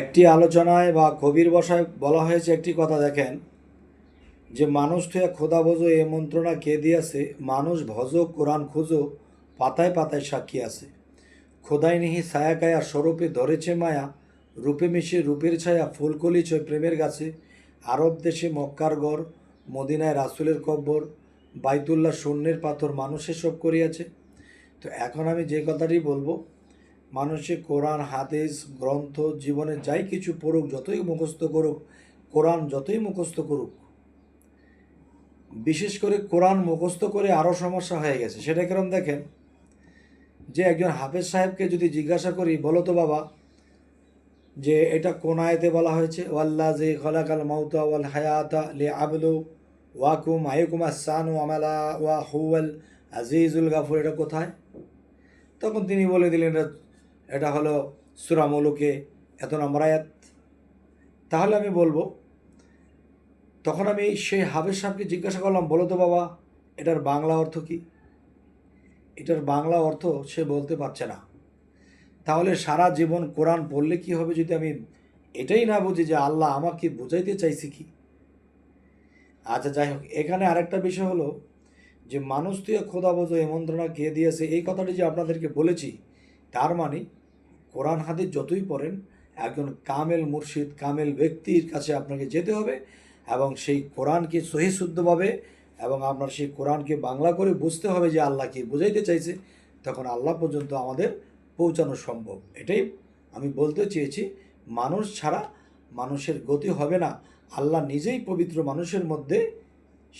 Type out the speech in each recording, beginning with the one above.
একটি আলোচনায় বা কবির বসায় বলা হয়েছে একটি কথা, দেখেন, যে মানুষ থুয়া খোদা বোঝো, এ মন্ত্রণা কে দিয়াছে? মানুষ ভজ, কোরআন খুঁজো, পাতায় পাতায় সাক্ষী আছে। খোদাই নিহি ছায়া কায়া, স্বরূপে ধরেছে মায়া, রূপে মিশে রূপের ছায়া ফুলকলি ছয় প্রেমের গাছে। আরব দেশে মক্কার গড়, মদিনায় রাসুলের কব্বর, বাইতুল্লাহ শূন্যের পাথর মানুষে সব করিয়াছে। তো এখন আমি যে কথাটি বলব মানুষে কোরআন, হাদিস, গ্রন্থ, জীবনে যাই কিছু পড়ুক, যতই মুখস্থ করুক, কোরআন যতই মুখস্থ করুক, বিশেষ করে কোরআন মুখস্থ করে আরও সমস্যা হয়ে গেছে। সেটা কেরম দেখেন? যে একজন হাফেজ সাহেবকে যদি জিজ্ঞাসা করি, বলো তো বাবা, যে এটা কোন আয়তে বলা হয়েছে? ওয়াল্লা যে খলাকাল মাউতা ওয়াল হায়াতা লে আবলু ওয়াকুম আয়কুম আসানু আমালা ওয়া হুয়াল আজিজুল গাফুর। এটা কোথায়? তখন তিনি বলে দিলেন, এটা এটা হলো সুরামলুকে এত নম্বর আয়াত। তাহলে আমি বলব, তখন আমি সেই হাফেজ সাহেবকে জিজ্ঞাসা করলাম, বলো তো বাবা, এটার বাংলা অর্থ কি? এটার বাংলা অর্থ সে বলতে পারছে না। তাহলে সারা জীবন কোরআন পড়লে কি হবে যদি আমি এটাই না বুঝি যে আল্লাহ আমাকে বুঝাইতে চাইছি কি? আচ্ছা যাই হোক, এখানে আরেকটা বিষয় হলো যে, মানুষ তুই খোদা বোঝো এ মন্ত্রণা কে দিয়েছে? এই কথাটি যে আপনাদেরকে বলেছি তার মানে কোরআন হাদিস যতই পড়েন, একজন কামেল মুর্শিদ, কামেল ব্যক্তির কাছে আপনাকে যেতে হবে এবং সেই কোরআনকে সহি শুদ্ধভাবে এবং আপনার সেই কোরআনকে বাংলা করে বুঝতে হবে যে আল্লাহ কি বুঝাইতে চাইছে, তখন আল্লাহ পর্যন্ত আমাদের পৌঁছানো সম্ভব। এটাই আমি বলতে চেয়েছি, মানুষ ছাড়া মানুষের গতি হবে না। আল্লাহ নিজেই পবিত্র মানুষের মধ্যে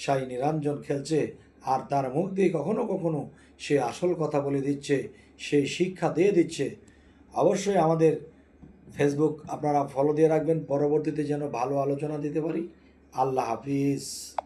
সাই নিরঞ্জন খেলছে। আর তার মুখ দিয়ে কখনো কখনো সে আসল কথা বলে দিচ্ছে, সে শিক্ষা দিয়ে দিচ্ছে। অবশ্যই আমাদের ফেসবুক আপনারা ফলো দিয়ে রাখবেন। পরবর্তীতে যেন ভালো আলোচনা দিতে পারি। আল্লাহ হাফিজ।